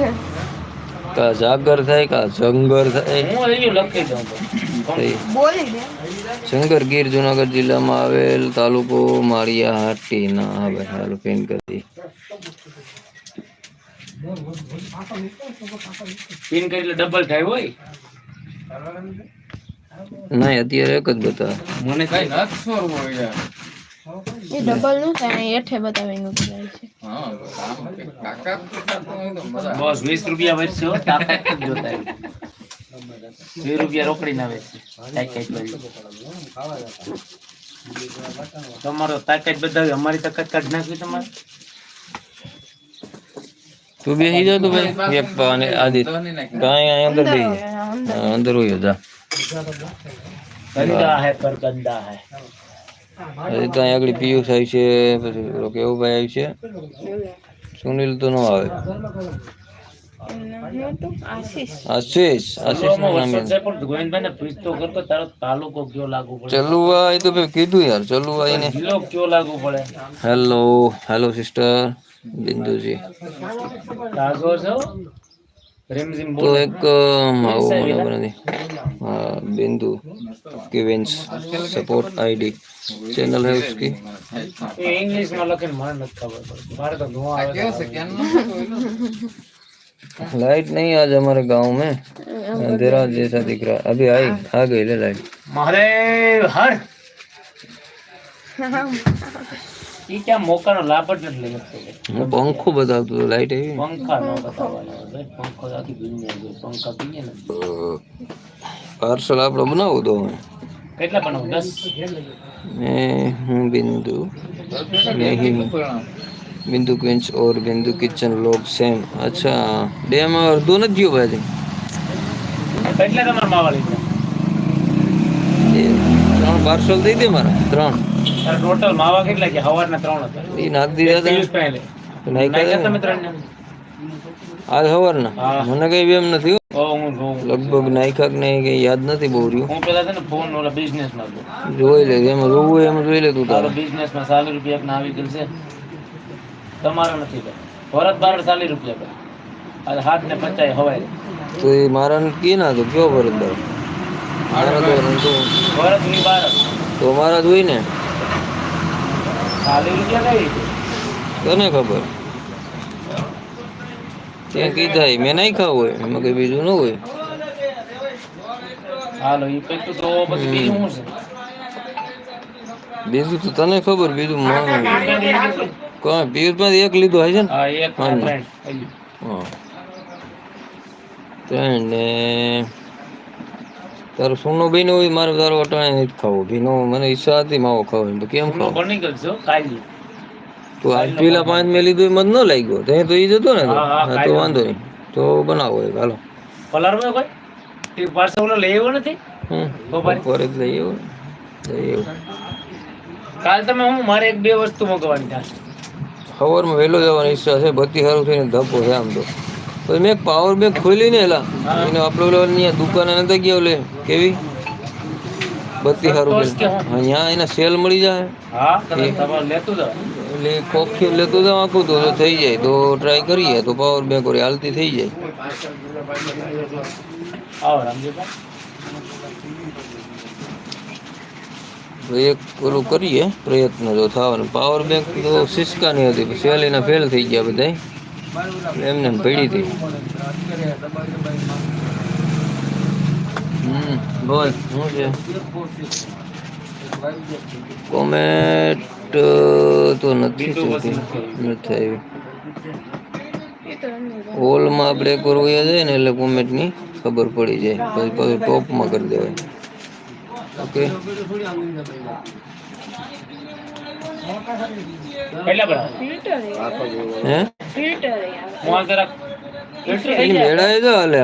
છે. કા જાગર થાય કા જંગર થાય. હું હજી લખી દઉં. બોલી દે. ગીર જુનાગઢ જિલ્લામાં આવેલ તાલુકો માળિયા હાટી ના આવે હાલ પેન કરી પિન કરી ડબલ થાય હોય? નહીં અત્યારે એક જ બતા મને કઈ એ ડબલનું થાય અને હેઠે બતાવીને જાય છે. બસ વીસ રૂપિયા વધશે હો, તાકાત જ જોતા હોય. વીસ રૂપિયા રોકડી ના વેચશે તાકાત વાળી. તમારો તાકાત બતાવી અમારી તાકાત કાઢ નાખવી તમારે? તું બેસી જા તું ભાઈ એક પાને આદિત કાંઈ અહીં અંદર બેસી જા. હા, અંદર હોય જા. ગંદા હે પર ગંદા હે. હજી તો અહીં આગળ પિયુષ આવી છે પછી કેવુભાઈ આવી છે. સુનિલ તો ન આવે. આશીષ. આશીષ આશીષનું નામ. વરસાદ છે પણ ગોવિંદભાઈને પૂછતો કરતો તારો તાલુકો કયો લાગુ પડે? ચલુવા એ તો કીધું યાર ચલુવા એને. કયો લાગુ પડે? Hello hello sister Bindu ji. તો એક અમ, આવું हाँ, बिंदु किवेंस सपोर्ट आईडी चैनल है उसकी। इंग्लिश में लखन मान रखा है मारे तो धुआँ आ गया। लाइट नहीं आज हमारे गाँव में अंधेरा जैसा दिख रहा अभी आई आ गई ले लाइट मारे हर। हाँ। ये क्या मौका ना लापट नहीं लगे हाँ, पंखो बता दो लाइट है। पंखा ना बता पंखा जाके बिल में पंखा भी है ना પાર્સલ આપણો બનાવો તો કેટલા બનાવું? દસ? મેં હું બિંદુ બિંદુ ક્વિન્સ ઓર બિંદુ કિચન લોગ સેમ અચ્છા બે માં અડધું નથી ગયું ભાઈ? કેટલા તમારા માવા ત્રણ પાર્સલ દઈ દે મારા. ત્રણ. ટોટલ માવા કેટલા કે હવારના ત્રણ હતા. એ નાખ દીધા હતા. નાખ્યા તમે ત્રણ આજ હવારના. મને કઈ એમ નથી હો. જોઉં લગભગ નાખ્યા કે નહીં યાદ નથી બહુ રહ્યું. હું પેલા છે ને ફોન ઓલા બિઝનેસમાં જોઈ લે એમ જોવું એમ જોઈ લે તું તારો બિઝનેસમાં સાલી રૂપિયા ના આવી ગયેલ છે. તમારો નથી ભરત બારડ સાલી રૂપિયા ભાઈ. આજે હાથ ને પચાય હવાય. તો એ મારા કે ના તો કયો ભરત ભાઈ મારા તો તો ભરતની બાર તો મારા જ હોય ને. સાલી રૂપિયા કઈ? તને ખબર? ત્યાં કીધા મેં નહીં ખાવું હોય એમાં કઈ બીજું ન હોય. હાલો તો પછી બીજું શું છે? બીજું તો તને ખબર બીજું મને કોઈ પિયુષ એક લીધો હશે ને? હા એક ત્રણ. ને તારો સોનો ભાઈ હોય મારે તારો અટાણે નથી ખાવો. ભીનો મને ઈચ્છા હતી માવો ખાવો તો કેમ ખાવો? ખાવ બની ગયો કાલી તો આજ પેલા પાંચ મેં લીધું મને ન લાગ્યો. તો એ તો એ જતો ને તો. વાંધો નહીં. તો બનાવો એક હાલો. કલરમાં કોઈ? તે પાર્સલ લઈ આવ્યો નથી? બપોરે? બપોરે જ લઈ આવ્યો લઈ આવ્યો. કાલ તમે હું મારે એક બે વસ્તુ મગવાની થશે સવારમાં વહેલો જવાની ઈચ્છા છે બત્તી સારું થઈને ધક્કો છે આમ તો. પછી મેં પાવર બેંક ખોલી ને એલા. એને આપણે ઓલા દુકાને નતા ગયા ઓલે. કેવી? બત્તી સારું અહીંયા એના સેલ મળી જાય. હા લેતું જાઓ. એટલે કોફી એટલે તો આખું તો થઈ જાય. તો ટ્રાય કરીએ તો પાવર બેંક ઓરી હાલતી થઈ જાય. એક પેલું કરીએ પ્રયત્ન જો થવાનો પાવર બેંક તો સિસકાની હતી પછી ફેલ થઈ ગયા બધા એમને એમ પડી હતી. હમ બોલ શું છે? કોમેન્ટ તો નથી થતી નથી આવી. હોલમાં આપણે એક વાર વયા જાય ને એટલે કોમેન્ટની ખબર પડી જાય. પછી પછી ટોપમાં કરી દેવાય. ઓકે? મેળાએ જો હાલે.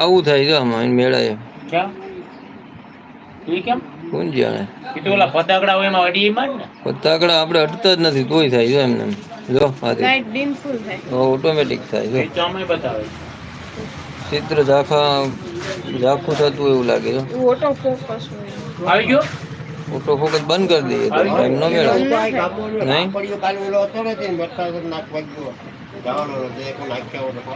આવું થાય જો આમાં એની મેળાએ. કેમ? કોણ જાણે ઈ તો ઓલા ફટાકડા હોય એમાં અડી માં ને. પત્તાકડા આપણે અટતા જ નથી તોય થાય જો એમને. એમ. જો આથી. લાઈટ ડીમ ફૂલ થાય. ઓટોમેટિક થાય જો. એ તો અમે બતાવે. ચિત્ર ઝાખા ઝાખું થતું હોય એવું લાગે જો. ઓટો ફોકસ હોય. આવી ગયો? ઓટો ફોકસ બંધ કરી દઈએ તો ટાઈમ ન મેળવે. નહીં? કાલે ઓલો હતો ને તે બરસાત નાખવા ગયો. જવાનો હતો, તે કોઈ નાખ્યા હોય તો